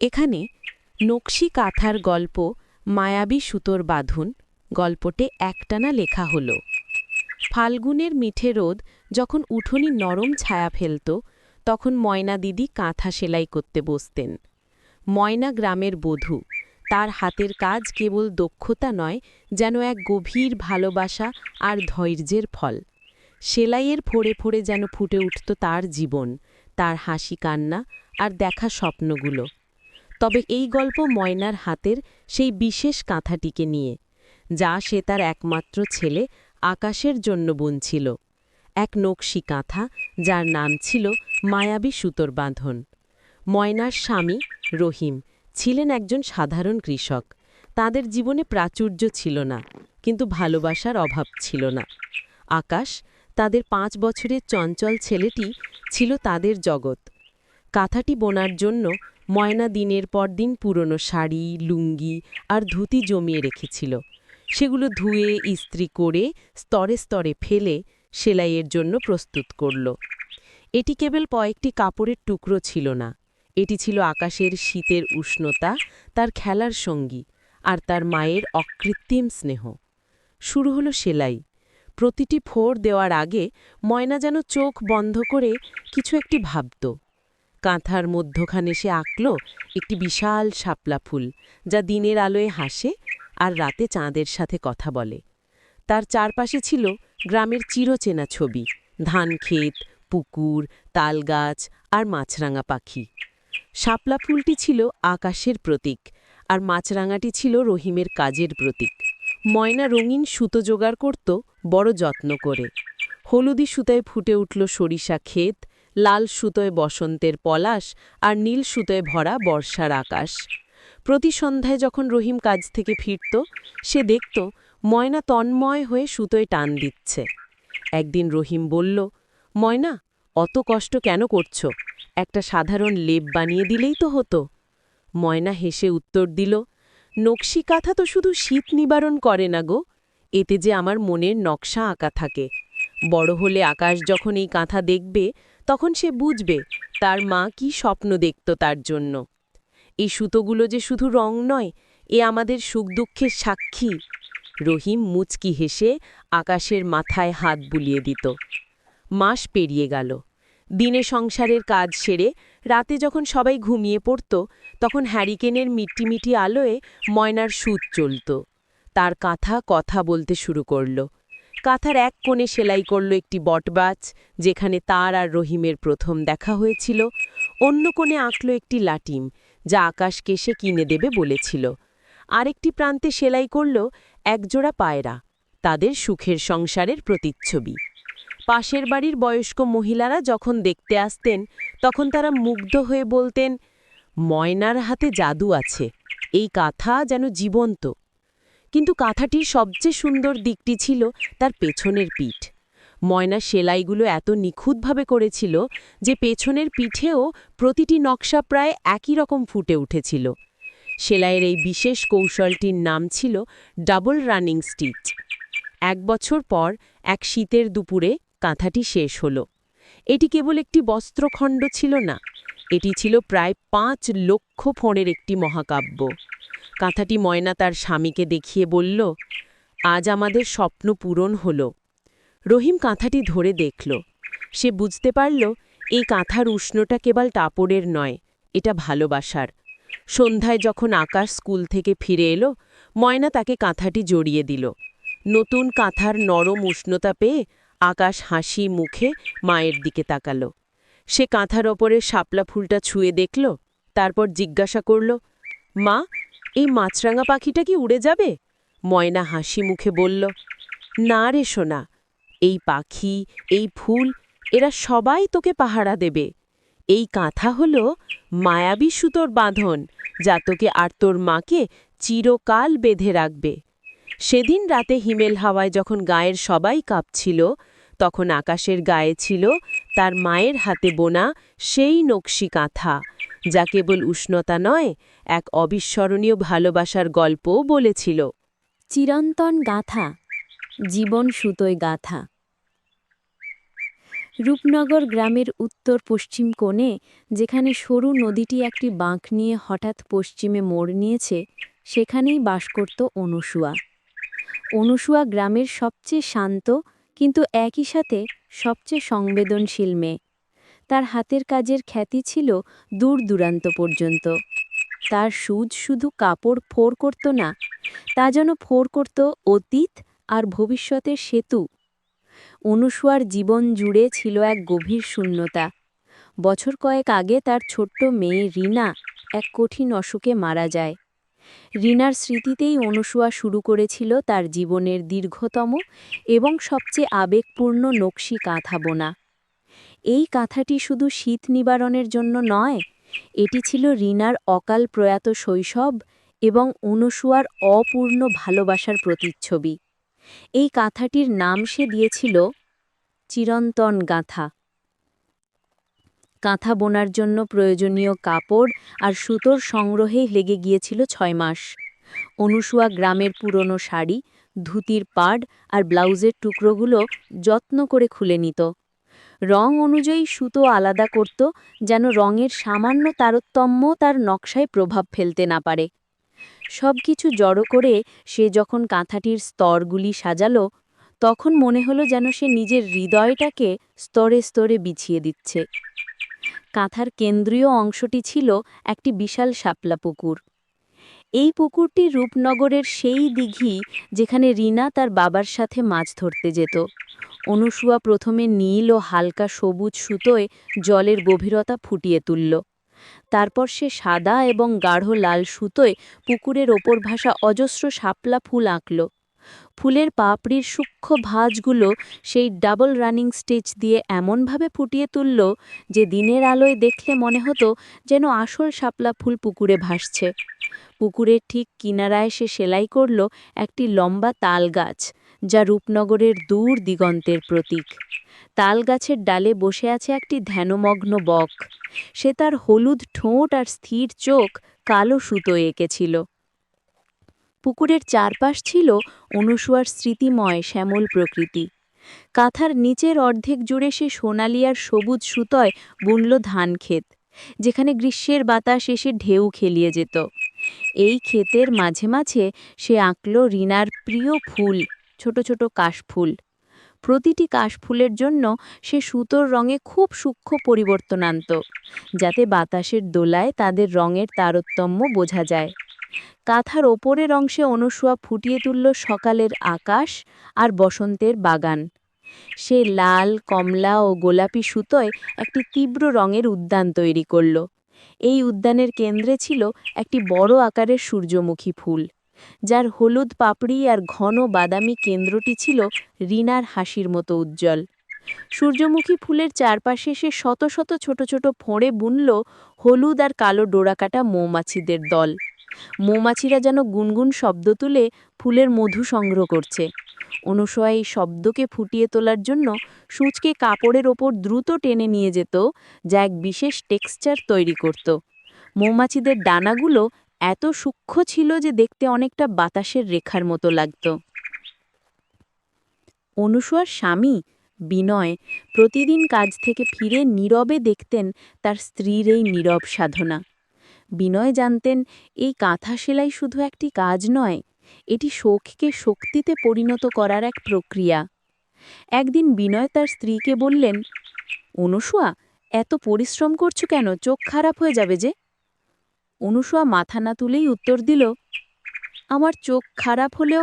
এখানে নকশি কাঁথার গল্প, মায়াবী সুতোর বাঁধন, গল্পটে একটানা লেখা হল। ফাল্গুনের মিঠে রোদ যখন উঠোনি নরম ছায়া ফেলত, তখন ময়না দিদি কাঁথা সেলাই করতে বসতেন। ময়না গ্রামের বধূ, তার হাতের কাজ কেবল দক্ষতা নয়, যেন এক গভীর ভালোবাসা আর ধৈর্যের ফল। সেলাইয়ের ফোড়ে ফোড়ে যেন ফুটে উঠত তার জীবন, তার হাসি কান্না আর দেখা স্বপ্নগুলো। তবে এই গল্প ময়নার হাতের সেই বিশেষ কাঁথাটিকে নিয়ে, যা সে তার একমাত্র ছেলে আকাশের জন্য বুনছিল। এক নকশি কাঁথা, যার নাম ছিল মায়াবী সুতোর বাঁধন। ময়নার স্বামী রহিম ছিলেন একজন সাধারণ কৃষক। তাদের জীবনে প্রাচুর্য ছিল না, কিন্তু ভালোবাসার অভাব ছিল না। আকাশ, তাদের পাঁচ বছরের চঞ্চল ছেলেটি ছিল তাদের জগৎ। কাঁথাটি বোনার জন্য ময়না দিনের পর দিন পুরনো শাড়ি, লুঙ্গি আর ধুতি জমিয়ে রেখেছিল। সেগুলো ধুয়ে, ইস্ত্রি করে, স্তরে স্তরে ফেলে সেলাইয়ের জন্য প্রস্তুত করল। এটি কেবল কয়েকটি কাপড়ের টুকরো ছিল না। এটি ছিল আকাশের শীতের উষ্ণতা, তার খেলার সঙ্গী আর তার মায়ের অকৃত্রিম স্নেহ। শুরু হলো সেলাই। প্রতিটি ফোর দেওয়ার আগে ময়না যেন চোখ বন্ধ করে কিছু একটি ভাবত। কাঁথার মধ্যখানে সে আঁকল একটি বিশাল শাপলা ফুল, যা দিনের আলোয় হাসে আর রাতে চাঁদের সাথে কথা বলে। তার চারপাশে ছিল গ্রামের চিরচেনা ছবি ধান ক্ষেত পুকুর, তালগাছ আর মাছরাঙা পাখি। শাপলা ফুলটি ছিল আকাশের প্রতীক আর মাছরাঙাটি ছিল রহিমের কাজের প্রতীক। ময়না রঙিন সুতো জোগাড় করত, বড় যত্ন করে। হলুদি সুতায় ফুটে উঠল সরিষা ক্ষেত লাল সুতোয় বসন্তের পলাশ আর নীল সুতোয় ভরা বর্ষার আকাশ। প্রতি সন্ধ্যায় যখন রহিম কাজ থেকে ফিরত, সে দেখত ময়না তন্ময় হয়ে সুতোয় টান দিচ্ছে। একদিন রহিম বলল, ময়না, অত কষ্ট কেন করছ? একটা সাধারণ লেপ বানিয়ে দিলেই তো হতো। ময়না হেসে উত্তর দিল, নকশি কাঁথা তো শুধু শীত নিবারণ করে না গো, এতে যে আমার মনের নকশা আঁকা থাকে। বড় হলে আকাশ যখন এই কাঁথা দেখবে তখন সে বুঝবে তার মা কি স্বপ্ন দেখত তার জন্য। এই সুতোগুলো যে শুধু রং নয়, এ আমাদের সুখ দুঃখের সাক্ষী। রহিম মুচকি হেসে আকাশের মাথায় হাত বুলিয়ে দিত। মাস পেরিয়ে গেল। দিনে সংসারের কাজ সেরে রাতে যখন সবাই ঘুমিয়ে পড়ত, তখন হ্যারিকেনের মিট্টিমিটি আলোয় ময়নার সুদ চলত। তার কাঁথা কথা বলতে শুরু করল। কাঁথার এক কোণে সেলাই করল একটি বটবাচ যেখানে তার আর রহিমের প্রথম দেখা হয়েছিল। অন্য কোণে আঁকল একটি লাটিম, যা আকাশকে সে কিনে দেবে বলেছিল। আরেকটি প্রান্তে সেলাই করল একজোড়া পায়রা, তাদের সুখের সংসারের প্রতিচ্ছবি। পাশের বাড়ির বয়স্ক মহিলারা যখন দেখতে আসতেন, তখন তারা মুগ্ধ হয়ে বলতেন, ময়নার হাতে জাদু আছে, এই কাঁথা যেন জীবন্ত কিন্তু কাঁথাটির সবচেয়ে সুন্দর দিকটি ছিল তার পেছনের পিঠ। ময়না সেলাইগুলো এত নিখুঁতভাবে করেছিল যে পেছনের পিঠেও প্রতিটি নকশা প্রায় একই রকম ফুটে উঠেছিল। সেলাইয়ের এই বিশেষ কৌশলটির নাম ছিল ডাবল রানিং স্টিচ। এক বছর পর এক শীতের দুপুরে কাঁথাটি শেষ হল। এটি কেবল একটি বস্ত্রখণ্ড ছিল না, এটি ছিল প্রায় পাঁচ লক্ষ ফোঁড়ের একটি মহাকাব্য। কাঁথাটি ময়না তার স্বামীকে দেখিয়ে বলল, আজ আমাদের স্বপ্ন পূরণ হল। রহিম কাঁথাটি ধরে দেখল। সে বুঝতে পারল, এই কাঁথার উষ্ণটা কেবল টাপড়ের নয়, এটা ভালোবাসার। সন্ধ্যায় যখন আকাশ স্কুল থেকে ফিরে এলো, ময়না তাকে কাঁথাটি জড়িয়ে দিল। নতুন কাঁথার নরম উষ্ণতা পেয়ে আকাশ হাসি মুখে মায়ের দিকে তাকালো। সে কাঁথার ওপরে শাপলা ফুলটা ছুঁয়ে দেখল, তারপর জিজ্ঞাসা করল, মা এই মাছরাঙা পাখিটা কি উড়ে যাবে? ময়না হাসি মুখে বলল, না রে সোনা, এই পাখি, এই ফুল, এরা সবাই তোকে পাহারা দেবে। এই কাঁথা হল মায়াবী সুতোর বাঁধন, যা তোকে আর তোর মাকে চিরকাল বেঁধে রাখবে। সেদিন রাতে হিমেল হাওয়ায় যখন গায়ের সবাই কাঁপছিল, তখন আকাশের গায়ে ছিল তার মায়ের হাতে বোনা সেই নকশি কাঁথা। যা কেবল উষ্ণতা নয়, এক অবিস্মরণীয় ভালোবাসার গল্পও বলেছিল। চিরন্তন গাথা, জীবন সুতোয় গাথা। রূপনগর গ্রামের উত্তর পশ্চিম কোণে, যেখানে সরু নদীটি একটি বাঁক নিয়ে হঠাৎ পশ্চিমে মোড় নিয়েছে, সেখানেই বাস করত অনুসুয়া। অনুসুয়া গ্রামের সবচেয়ে শান্ত, কিন্তু একই সাথে সবচেয়ে সংবেদনশীল মেয়ে। তার হাতের কাজের খ্যাতি ছিল দূর দূরান্ত পর্যন্ত। তার সুজ শুধু কাপড় ফোর করত না, তা যেন ফোর করত অতীত আর ভবিষ্যতের সেতু। অনুসুয়ার জীবন জুড়ে ছিল এক গভীর শূন্যতা। বছর কয়েক আগে তার ছোট্ট মেয়ে রিনা এক কঠিন অসুখে মারা যায়। রিনার স্মৃতিতেই অনুসুয়া শুরু করেছিল তার জীবনের দীর্ঘতম এবং সবচেয়ে আবেগপূর্ণ নকশি কাঁথা বোনা। এই কাঁথাটি শুধু শীত নিবারণের জন্য নয়, এটি ছিল রিনার অকাল প্রয়াত শৈশব এবং অনুসুয়ার অপূর্ণ ভালোবাসার প্রতিচ্ছবি। এই কাঁথাটির নাম সে দিয়েছিল চিরন্তন গাঁথা। কাঁথা বোনার জন্য প্রয়োজনীয় কাপড় আর সুতোর সংগ্রহেই লেগে গিয়েছিল ছয় মাস। অনুসুয়া গ্রামের পুরনো শাড়ি, ধুতির পাড় আর ব্লাউজের টুকরোগুলো যত্ন করে খুলে নিত। রং অনুযায়ী সুতো আলাদা করত, যেন রঙের সামান্য তারতম্য তার নকশায় প্রভাব ফেলতে না পারে। সব কিছু জড়ো করে সে যখন কাঁথাটির স্তরগুলি সাজালো, তখন মনে হলো যেন সে নিজের হৃদয়টাকে স্তরে স্তরে বিছিয়ে দিচ্ছে। কাঁথার কেন্দ্রীয় অংশটি ছিল একটি বিশাল শাপলা পুকুর। এই পুকুরটি রূপনগরের সেই দিঘি যেখানে রিনা তার বাবার সাথে মাছ ধরতে যেত। অনুসুয়া প্রথমে নীল ও হালকা সবুজ সুতোয় জলের গভীরতা ফুটিয়ে তুলল। তারপর সে সাদা এবং গাঢ় লাল সুতোয় পুকুরের ওপর ভাসা অজস্র শাপলা ফুল আঁকল। ফুলের পাপড়ির সূক্ষ্ম ভাঁজগুলো সেই ডাবল রানিং স্টিচ দিয়ে এমনভাবে ফুটিয়ে তুলল যে দিনের আলোয় দেখলে মনে হতো যেন আসল শাপলা ফুল পুকুরে ভাসছে। পুকুরের ঠিক কিনারায় সে সেলাই করল একটি লম্বা তাল গাছ। যা রূপনগরের দূর দিগন্তের প্রতীক। তাল গাছের ডালে বসে আছে একটি ধ্যানমগ্ন বক। সে তার হলুদ ঠোঁট আর স্থির চোখ কালো সুতো এঁকেছিল। পুকুরের চারপাশ ছিল অনুসুয়ার স্মৃতিময় শ্যামল প্রকৃতি। কাঁথার নিচের অর্ধেক জুড়ে সে সোনালি আর সবুজ সুতোয় বুনল ধান ক্ষেত, যেখানে গ্রীষ্মের বাতাস এসে ঢেউ খেলিয়ে যেত। এই ক্ষেতের মাঝে মাঝে সে আঁকল রিনার প্রিয় ফুল ছোট ছোট কাশফুল। প্রতিটি কাশফুলের জন্য সে সুতোর রঙে খুব সূক্ষ্ম পরিবর্তন আনত, যাতে বাতাসের দোলায় তাদের রঙের তারতম্য বোঝা যায়। কাঁথার ওপরের অংশে অনুসুয়া ফুটিয়ে তুলল সকালের আকাশ আর বসন্তের বাগান। সে লাল, কমলা ও গোলাপি সুতোয় একটি তীব্র রঙের উদ্যান তৈরি করল। এই উদ্যানের কেন্দ্রে ছিল একটি বড় আকারের সূর্যমুখী ফুল। যার হলুদ পাপড়ি আর ঘন বাদামি কেন্দ্রটি ছিল রিনার হাসির মতো উজ্জ্বল। সূর্যমুখী ফুলের চারপাশে সে শত শত ছোট ছোট ফোঁড়ে বুনল হলুদ আর কালো ডোরাকাটা মৌমাছিদের দল। মৌমাছিরা যেন গুনগুন শব্দ তুলে ফুলের মধু সংগ্রহ করছে। অনুসয়া এই শব্দকে ফুটিয়ে তোলার জন্য সূচকে কাপড়ের ওপর দ্রুত টেনে নিয়ে যেত, যা এক বিশেষ টেক্সচার তৈরি করত। মৌমাছিদের ডানাগুলো এত সূক্ষ্ম ছিল যে দেখতে অনেকটা বাতাসের রেখার মতো লাগত। অনুসুয়ার স্বামী, বিনয়, প্রতিদিন কাজ থেকে ফিরে নীরবে দেখতেন তার স্ত্রীর এই নীরব সাধনা। বিনয় জানতেন, এই কাঁথা সেলাই শুধু একটি কাজ নয়, এটি শোককে শক্তিতে পরিণত করার এক প্রক্রিয়া। একদিন বিনয় তার স্ত্রীকে বললেন, অনুসুয়া, এত পরিশ্রম করছ কেন? চোখ খারাপ হয়ে যাবে যে? অনুসুয়া মাথা না তুলেই উত্তর দিল আমার চোখ খারাপ হলেও